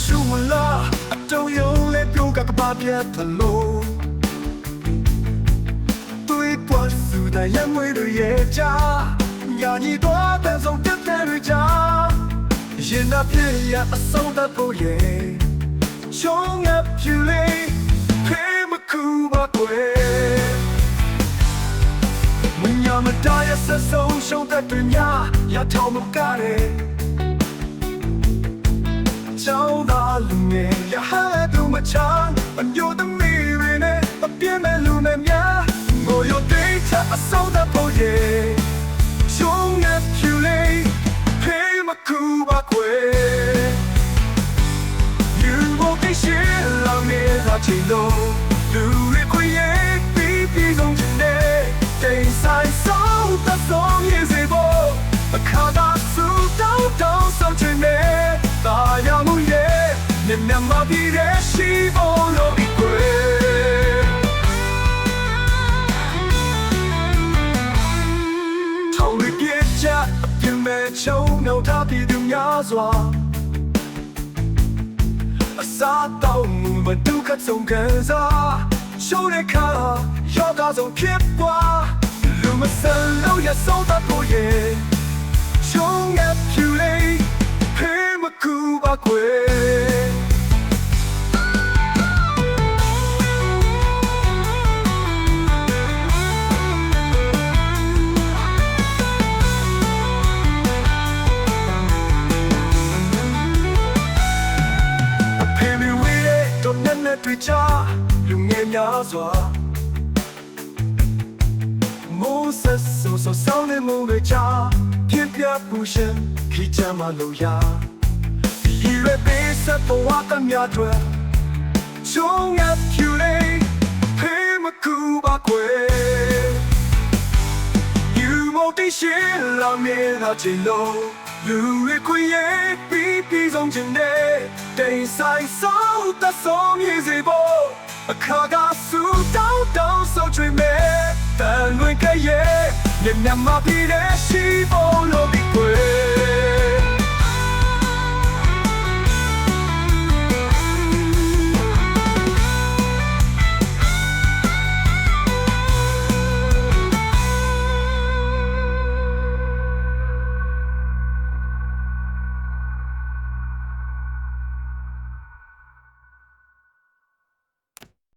ရှုမလားအတုံးရုံလေးပြုံးကကပါပြတ်သလို့တွေ့ပေါ်စုတဲ့ရမွေတွေရဲ့ချာညာညီတော့တဲ့ဆုံးတက်တဲ့တွေချာရင်နာပြေရအဆုံးသတ်ဖို့ရဲ့ရှုံးငပ်ပြူလေးဖေးမကူပါကွယ်မညာမတရဆဆုံးရှုံးတဲ့တွေ့များရထောင်မကားတဲ့ ကျောင်းသားလူငယ်ရဟဲ့သူမချမ်းအညိုသမီးတွေနဲ့အပြင်းမဲ့လူနဲ့များငိုရတဲ့ချအဆုံးသတ်ဖို့ရဲ့ရှုံးနေဖြူလေးဖေးမကူပါကွယ် You won't be shit လောင်နေတာချင်လို့လူတွေခွေရဲ့ပြီးပြီးဆုံးချင်တဲ့တိမ်ဆိုင်ဆုံးသဆုံးရေးစေဖို့အခါသာစုတောင်းတောင်းဆောင်ချင်တဲ့တာ င်းမဲ့ချုံနှုတ်ထားပြီးသူများစွာအစားတောင်းမှုမဒုက္ခဆုံးခံစားရှုံးတဲ့ခါယောဂဆုံးဖြစ်ပွားလူမဆန်လို့ရဆုံးတတ်ဖို့ရဲ့ရှုံးငါဖြူလေးဖေးမကူပါကွယ် တွေ့ချလူငယ်များစွာမိုးဆက်ဆူဆူဆောင်းနေမှုတွေချပြင်းပြပူရှင်ခိချမ်းမလို့ရဒီရွယ်ပေးဆက်ပေါ်ဝါကမြတ်တွေချုံငတ်ဖြူလေးဖေးမကူပါကွယ် You motivation လာမေလာချင်လို့ လူတွေခွင့်ရပြီးပြီးဆုံးချင်တဲ့တိမ်ဆိုင်ဆုံးသဆုံးရည်စေဖို့အခါကဆူတောင်းတောင်းဆိုချင်မဲ့တန်လွင်ကရဲ့ညညမပြီးတဲ့ရှိဖို့လို့ဒီကွယ်